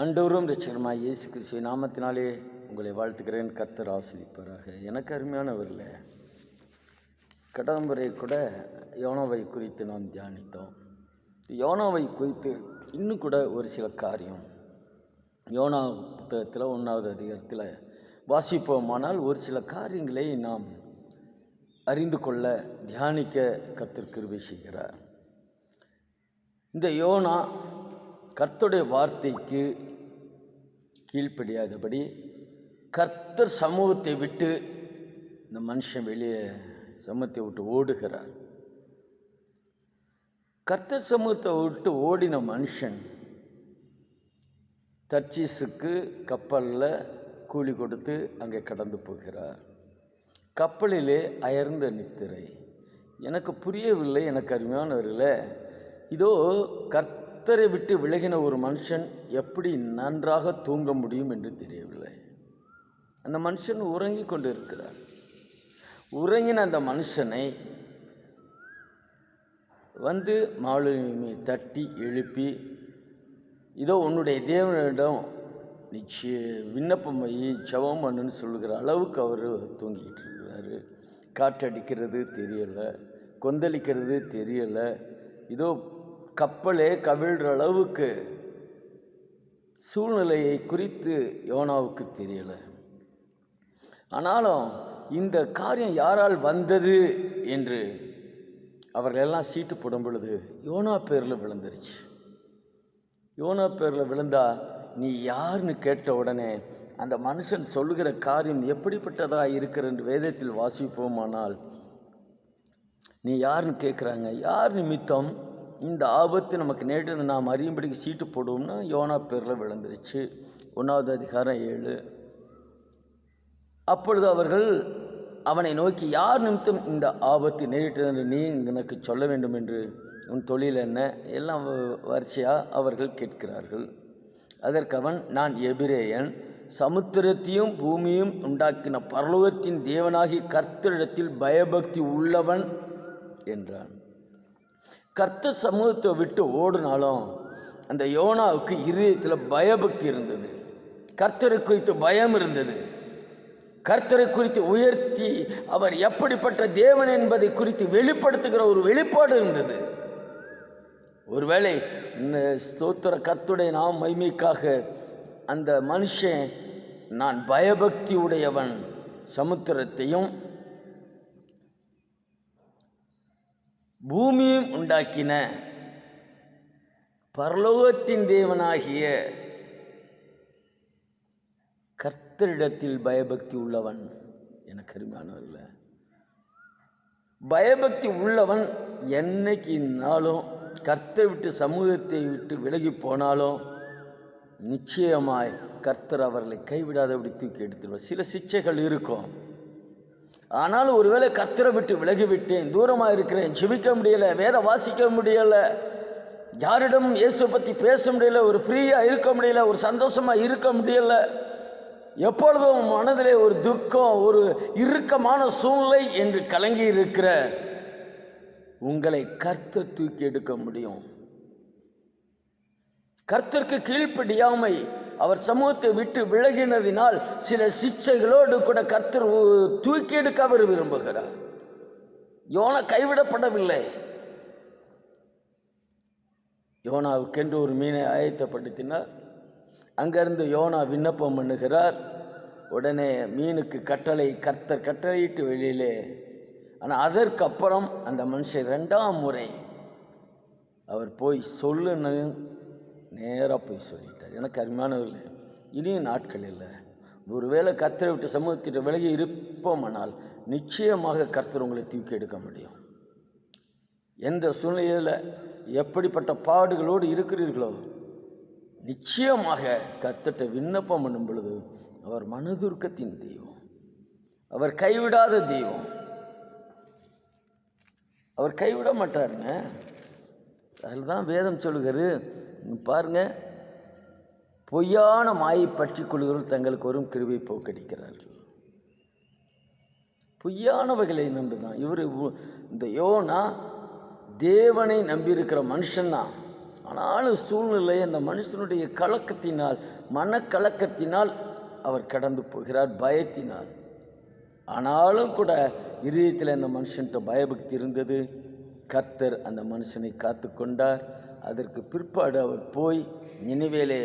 ஆண்டவரும் ரட்சகருமாய் இயேசு கிறிஸ்துவ நாமத்தினாலே உங்களை வாழ்த்துக்கிறேன் கர்த்தர் ஆசிரிப்பாராக எனக்கு அருமையானவரில் கடந்த முறை கூட யோனோவை குறித்து நாம் தியானித்தோம். யோனாவை குறித்து இன்னும் கூட ஒரு சில காரியம். யோனா புத்தகத்தில் ஒன்றாவது அதிகாரத்தில் வாசிப்போமானால் ஒரு சில காரியங்களை நாம் அறிந்து கொள்ள தியானிக்க கர்த்தர் கிருபை செய்கிறார். இந்த யோனா கர்த்துடைய வார்த்தைக்கு கீழ்ப்படியாதபடி கர்த்தர் சமூகத்தை விட்டு இந்த மனுஷன் வெளியே சமூகத்தை விட்டு ஓடுகிறார். கர்த்தர் சமூகத்தை விட்டு ஓடின மனுஷன் தர்ச்சீஸுக்கு கப்பலில் கூலி கொடுத்து அங்கே கடந்து போகிறார். கப்பலிலே அயர்ந்த நித்திரை. எனக்கு புரியவில்லை எனக்கு அருமையானவர்களே. இதோ கர்த்த கர்த்தரை விட்டு விலகின ஒரு மனுஷன் எப்படி நன்றாக தூங்க முடியும் என்று தெரியவில்லை. அந்த மனுஷன் உறங்கி கொண்டு இருக்கிறார் உறங்கின அந்த மனுஷனை வந்து மாலுமி தட்டி எழுப்பி இதோ உன்னுடைய தேவனிடம் நிச்சய விண்ணப்பம் வை ஜெபம் பண்ணுன்னு சொல்லுகிற அளவுக்கு அவர் தூங்கிக்கிட்டு இருக்கிறாரு. காற்றடிக்கிறது தெரியலை கொந்தளிக்கிறது தெரியலை. இதோ கப்பலே கவிழ்கிற அளவுக்கு சூழ்நிலையை குறித்து யோனாவுக்கு தெரியலை. ஆனாலும் இந்த காரியம் யாரால் வந்தது என்று அவர்கள் எல்லாம் சீட்டு போடும் பொழுது யோனா பேரில் விழுந்துருச்சு. யோனா பேரில் விழுந்தா நீ யாருன்னு கேட்ட உடனே அந்த மனுஷன் சொல்லுகிற காரியம் எப்படிப்பட்டதாக இருக்கிற என்று வேதத்தில் வாசிப்போமானால் நீ யாருன்னு கேட்குறாங்க யார் நிமித்தம் இந்த ஆபத்து நமக்கு நேற்று நாம் அறியும்படிக்கு சீட்டு போடுவோம்னா யோனா பேரில் விழுந்துருச்சு ஒன்றாவது அதிகாரம் ஏழு. அப்பொழுது அவர்கள் அவனை நோக்கி யார் நிமித்தம் இந்த ஆபத்து நேரிட்டது என்று நீ எனக்கு சொல்ல வேண்டும் என்று? உன் தொழில் என்ன? எல்லாம் வரிசையாக அவர்கள் கேட்கிறார்கள். அதற்கவன் நான் எபிரேயன். சமுத்திரத்தையும் பூமியும் உண்டாக்கின பரலோகத்தின் தேவனாகி கர்த்தரிடத்தில் பயபக்தி உள்ளவன் என்றான். கர்த்த சமூகத்தை விட்டு ஓடினாலும் அந்த யோனாவுக்கு இருதயத்தில் பயபக்தி இருந்தது. கர்த்தரை குறித்து பயம் இருந்தது. கர்த்தரை குறித்து உயர்த்தி அவர் எப்படிப்பட்ட தேவன் என்பதை குறித்து வெளிப்படுத்துகிற ஒரு வெளிப்பாடு இருந்தது. ஒருவேளை இந்த ஸ்தோத்திர கர்த்துடைய நாம் மைமைக்காக அந்த மனுஷன் நான் பயபக்தி உடையவன் சமுத்திரத்தையும் பூமியும் உண்டாக்கின பரலோகத்தின் தேவனாகிய கர்த்தரிடத்தில் பயபக்தி உள்ளவன் எனக்கு அருமையானவர்கள பயபக்தி உள்ளவன் என்னைக்கு நாளும் கர்த்தரை விட்டு சமூகத்தை விட்டு விலகி போனாலும் நிச்சயமாய் கர்த்தர் அவர்களை கைவிடாதபடி தூக்கி எடுத்துருவார் சில சிச்சைகள் இருக்கும். ஆனால் ஒருவேளை கர்த்தரை விட்டு விலகிவிட்டேன் தூரமாக இருக்கிறேன் ஜெபிக்க முடியலை வேற வாசிக்க முடியலை யாரிடம் இயேசு பற்றி பேச முடியல ஒரு ஃப்ரீயாக இருக்க முடியல ஒரு சந்தோஷமாக இருக்க முடியலை. எப்பொழுதும் மனதிலே ஒரு துக்கம் ஒரு இறுக்கமான சூழ்நிலை என்று கலங்கி இருக்கிற. உங்களை கர்த்தர் தூக்கி எடுக்க முடியும். கர்த்தருக்கு கீழ்ப்படியாமை அவர் சமூகத்தை விட்டு விலகினதினால் சில சிச்சைகளோடு கூட கர்த்தர் தூக்கி எடுக்க அவர் விரும்புகிறார். யோனா கைவிடப்படவில்லை. யோனாவுக்கென்று ஒரு மீனை ஆயத்தப்படுத்தினார். அங்கிருந்து யோனா விண்ணப்பம் பண்ணுகிறார். உடனே மீனுக்கு கட்டளை கர்த்தர் கட்டளையிட்டு வெளியிலே ஆனால் அதற்கப்புறம் அந்த மனுஷன் ரெண்டாம் முறை. அவர் போய் சொல்லுன்னு நேராக போய் சொல்லி எனக்கு அருமையானவர்களே இனியும் நாட்கள் இல்லை ஒருவேளை கர்த்தரை விட்டு சமூகத்திட்ட விலகி இருப்போமானால் நிச்சயமாக கர்த்தர் உங்களை தூக்கி எடுக்க முடியும். எந்த சூழ்நிலையில் எப்படிப்பட்ட பாடுகளோடு இருக்கிறீர்களோ நிச்சயமாக கத்திட்ட விண்ணப்பம் பண்ணும் பொழுது அவர் மனதுருக்கத்தின் தெய்வம். அவர் கைவிடாத தெய்வம். அவர் கைவிட மாட்டாருங்க. அதில் தான் வேதம் சொல்லுகிறது. பாருங்க பொய்யான மாயை பற்றி கொள்கிறவர்கள் தங்களுக்கு வரும் கிருவை போக்கடிக்கிறார்கள். பொய்யானவைகளை நம்பினான் இவர் இந்த யோனா தேவனை நம்பியிருக்கிற மனுஷன் தான் ஆனாலும் சூழ்நிலை அந்த மனுஷனுடைய கலக்கத்தினால் மனக்கலக்கத்தினால் அவர் கடந்து போகிறார் பயத்தினால். ஆனாலும் கூட இதயத்தில் அந்த மனுஷன்கிட்ட பயபக்தி இருந்தது. கர்த்தர் அந்த மனுஷனை காத்து கொண்டார் அதற்கு பிற்பாடு அவர் போய் நினைவேலே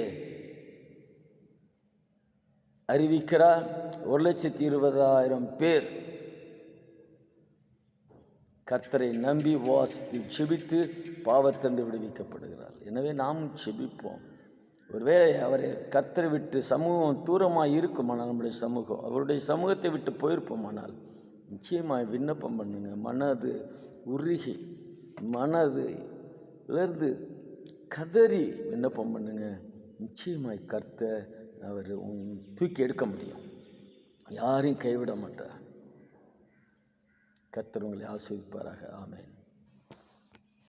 அறிவிக்கிறார். ஒரு லட்சத்தி இருபதாயிரம் பேர் கர்த்தரை நம்பி வாசித்து செபித்து பாவத்தந்து விடுவிக்கப்படுகிறார். எனவே நாமும் செபிப்போம். ஒருவேளை அவரை கர்த்தரை விட்டு சமூகம் தூரமாக இருக்குமானால் நம்முடைய சமூகம் அவருடைய சமூகத்தை விட்டு போயிருப்போமானால் நிச்சயமாக விண்ணப்பம் பண்ணுங்க. மனது உருகி மனது இழந்து கதறி விண்ணப்பம் பண்ணுங்க. நிச்சயமாய் கர்த்தர் அவர் உன் தூக்கி எடுக்க முடியும். யாரையும் கைவிட மாட்டார். கர்த்தர் உங்களை ஆஸ்வதிப்பாராக